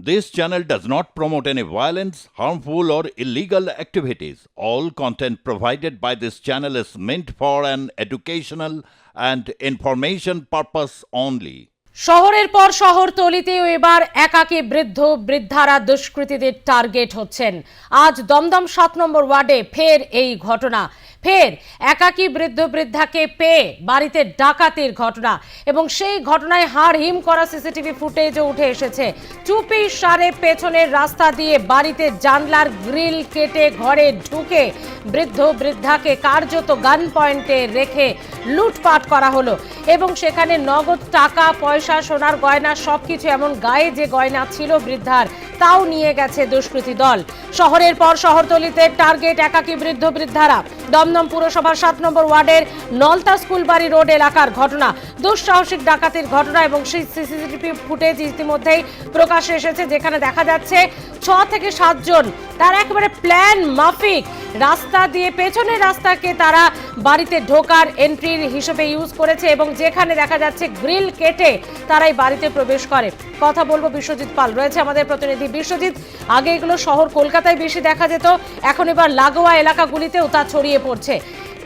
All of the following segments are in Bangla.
This channel does not promote any violence, harmful, or illegal activities. All content provided by this channel is meant for an educational and information purpose only. শহরের পর শহরতলিতেও এবার একাকী বৃদ্ধ বৃদ্ধারা দুষ্কৃতীদের টার্গেট হচ্ছেন আজ দমদম সাত নম্বর ওয়ার্ডে ফের এই ঘটনা ফের একাকী বৃদ্ধ বৃদ্ধাকে পেয়ে বাড়িতে ডাকাতির ঘটনা এবং সেই ঘটনায় হাড় হিম করা সিসিটিভি ফুটেজও উঠে এসেছে। চুপি সারে পেছনের রাস্তা দিয়ে বাড়িতে জানলার গ্রিল কেটে ঘরে ঢুকে বৃদ্ধ বৃদ্ধাকে কার্যত গান পয়েন্টে রেখে লুটপাট করা হলো এবং সেখানে নগদ টাকা, পয়সা, সোনার গয়না সবকিছু এমন গায়ে যে গয়না ছিল বৃদ্ধার, তাও নিয়ে গেছে দুষ্কৃতী দল। শহরের পর শহরতলিতে টার্গেট একাকী বৃদ্ধ বৃদ্ধারা। দমদম পুরসভার সাত নম্বর ওয়ার্ডের নলতা স্কুলবাড়ি রোড এলাকার ঘটনা। দুঃসাহসিক ডাকাতির ঘটনা এবং সেই সিসিটিভি ফুটেজ ইতিমধ্যেই প্রকাশ্যে এসেছে, যেখানে দেখা যাচ্ছে ছ থেকে সাতজন, তারা একেবারে প্ল্যান মাফিক রাস্তা দিয়ে, পেছনের রাস্তাকে তারা বাড়িতে ঢোকার এন্ট্রির হিসেবে ইউজ করেছে এবং যেখানে দেখা যাচ্ছে গ্রিল কেটে তারাই বাড়িতে প্রবেশ করে। কথা বলব বিশ্বজিৎ পাল। রয়েছে আমাদের প্রতিনিধি বিশ্বজিৎ। আগে এগুলো শহর কলকাতায় বেশি দেখা যেত, এখন এবার লাগোয়া এলাকাগুলিতেও তা ছড়িয়ে পড়ছে।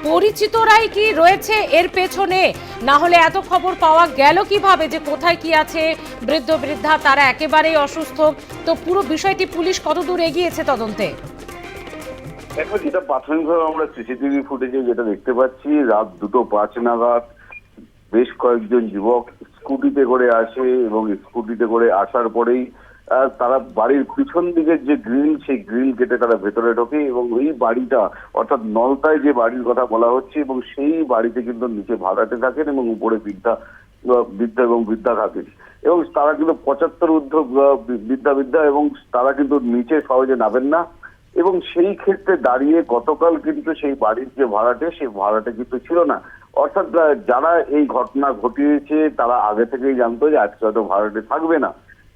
পরিচিতরাই কি রয়েছে এর পেছনে? না হলে এত খবর পাওয়া গেল কীভাবে যে কোথায় কি আছে? বৃদ্ধ বৃদ্ধা, তারা একেবারেই অসুস্থ। তো পুরো বিষয়টি পুলিশ কতদূর এগিয়েছে তদন্তে? দেখো যেটা প্রাথমিকভাবে আমরা সিসিটিভি ফুটেজে যেটা দেখতে পাচ্ছি রাত দুটো পাঁচ নাগাদ বেশ কয়েকজন যুবক স্কুটিতে করে আসে এবং স্কুটিতে করে আসার পরেই তারা বাড়ির পিছন দিকের যে গ্রিল সেই গ্রিল কেটে তারা ভেতরে ঢোকে এবং ওই বাড়িটা অর্থাৎ নলতায় যে বাড়ির কথা বলা হচ্ছে এবং সেই বাড়িতে কিন্তু নিচে ভাড়াতে থাকেন এবং উপরে বৃদ্ধা বৃদ্ধা এবং বৃদ্ধা থাকেন। এবং তারা কিন্তু পঁচাত্তর আহ, বৃদ্ধা বৃদ্ধা এবং তারা কিন্তু নিচে সহজে নামেন না। এবং সেই ক্ষেত্রে দাঁড়িয়ে গতকাল কিন্তু সেই বাড়ির যে ভাড়াটে সেই ভাড়াটে কিন্তু ছিল না। অর্থাৎ যারা এই ঘটনা ঘটিয়েছে তারা আগে থেকেই জানতো যে আজকে হয়তো ভাড়াটে থাকবে না।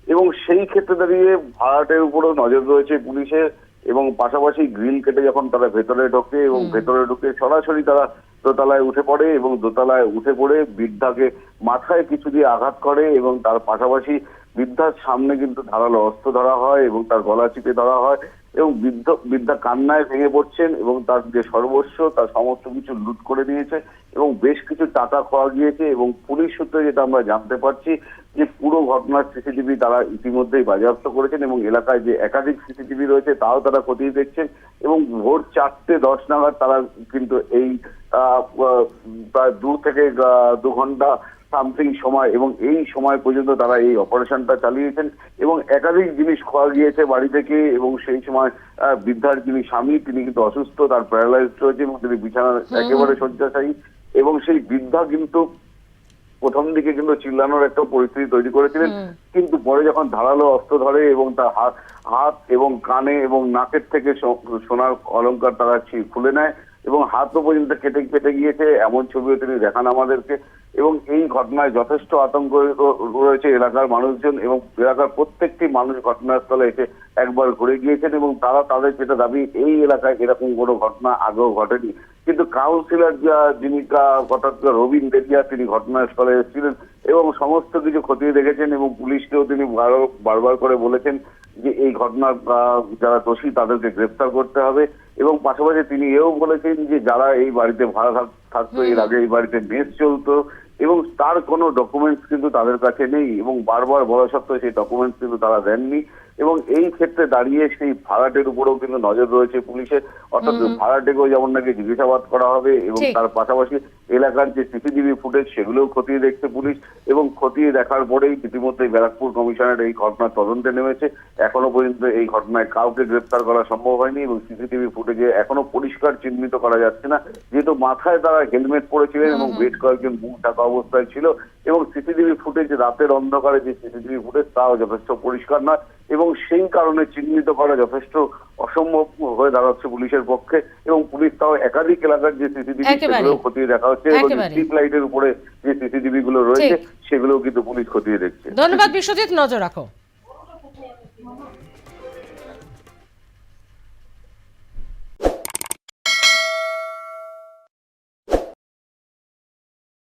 এবং সেই ক্ষেত্রে দাঁড়িয়ে ভাড়াটের উপরও নজর রয়েছে পুলিশের এবং পাশাপাশি গ্রিল কেটে যখন তারা ভেতরে ঢোকে এবং ভেতরে ঢুকে সরাসরি তারা দোতলায় উঠে পড়ে এবং দোতলায় উঠে পড়ে বৃদ্ধাকে মাথায় কিছু দিয়ে আঘাত করে এবং তার পাশাপাশি বৃদ্ধার সামনে কিন্তু ধারালো অস্ত্র ধরা হয় এবং তার গলা চিপে ধরা হয়। এবং বৃদ্ধ, বৃদ্ধা কান্নায় ভেঙে পড়ছেন এবং তার যে সর্বস্ব, তার সমস্ত কিছু লুট করে দিয়েছে এবং বেশ কিছু টাকা খাওয়া গিয়েছে এবং পুলিশ সূত্রে যেটা আমরা জানতে পারছি যে পুরো ঘটনার সিসিটিভি তারা ইতিমধ্যেই বাজেয়াপ্ত করেছেন এবং এলাকায় যে একাধিক সিসিটিভি রয়েছে তাও তারা খতিয়ে দেখছেন এবং ভোর চারটে দশ নাগাদ তারা কিন্তু এই প্রায় দু থেকে দু ঘণ্টা সামথিং সময় এবং এই সময় পর্যন্ত তারা এই অপারেশনটা চালিয়েছেন এবং একাধিক জিনিস খাওয়া গিয়েছে বাড়ি থেকে এবং সেই সময় বৃদ্ধার যিনি স্বামী তিনি কিন্তু অসুস্থ তার প্যারালাইজ রয়েছে এবং তিনি বিছানার একেবারে শয্যাশায়ী এবং সেই বৃদ্ধা কিন্তু প্রথম দিকে কিন্তু চিল্লানোর একটা পরিস্থিতি তৈরি করেছিলেন। কিন্তু পরে যখন ধারালো অস্ত্র ধরে এবং তার হাত হাত এবং কানে এবং নাকের থেকে সোনার অলংকার তারা খুলে নেয় এবং হাতও পর্যন্ত কেটে কেটে গিয়েছে, এমন ছবিও তিনি দেখান আমাদেরকে। এবং এই ঘটনায় যথেষ্ট আতঙ্ক রয়েছে এলাকার মানুষজন এবং এলাকার প্রত্যেকটি মানুষ ঘটনাস্থলে এসে একবার ঘুরে গিয়েছেন এবং তারা তাদের যেটা দাবি, এই এলাকায় এরকম কোনো ঘটনা আগেও ঘটেনি। কিন্তু কাউন্সিলর যা- যিনি কা- অর্থাৎ রবীন দেবিয়া তিনি ঘটনাস্থলে এসেছিলেন এবং সমস্ত কিছু খতিয়ে দেখেছেন এবং পুলিশকেও তিনি বারো- বারবার করে বলেছেন যে এই ঘটনার যারা দোষী তাদেরকে গ্রেপ্তার করতে হবে। এবং পাশাপাশি তিনি এও বলেছেন যে যারা এই বাড়িতে ভাড়া থাক- থাকতো এর আগে এই বাড়িতে মেস চলতো এবং তার কোনো ডকুমেন্টস কিন্তু তাদের কাছে নেই এবং বারবার বলা সত্ত্বেও সেই ডকুমেন্টস কিন্তু তারা দেননি এবং এই ক্ষেত্রে দাঁড়িয়ে সেই ভাড়াটের উপরেও কিন্তু নজর রয়েছে পুলিশের। অর্থাৎ ভাড়াটেকেও যেমন নাকি জিজ্ঞাসাবাদ করা হবে এবং তার পাশাপাশি এলাকার যে সিসিটিভি ফুটেজ সেগুলোও খতিয়ে দেখছে পুলিশ এবং খতিয়ে দেখার পরেই ইতিমধ্যে ব্যারাকপুর কমিশনার এই ঘটনার তদন্তে নেমেছে। এখনও পর্যন্ত এই ঘটনায় কাউকে গ্রেপ্তার করা সম্ভব হয়নি এবং সিসিটিভি ফুটেজে এখনও পরিষ্কার চিহ্নিত করা যাচ্ছে না। যেহেতু মাথায় তারা হেলমেট পরেছিলেন এবং বেশ কয়েকজন মুখ ঢাকা অবস্থায় ছিল এবং সিসিটিভি ফুটেজ রাতের অন্ধকারে যে সিসিটিভি ফুটেজ তাও যথেষ্ট পরিষ্কার নয় এবং সেই কারণে চিহ্নিত করা যথেষ্ট অসম্ভব হয়ে দাঁড়াচ্ছে পুলিশের পক্ষে এবং পুলিশ তাও একাধিক এলাকার যে সিসিটিভি। সেগুলো খতিয়ে দেখা হচ্ছে এবং। স্ট্রিট লাইটের উপরে যে সিসিটিভি গুলো রয়েছে। সেগুলোও কিন্তু পুলিশ খতিয়ে দেখছে ধন্যবাদ বিশ্বজিৎ নজর রাখো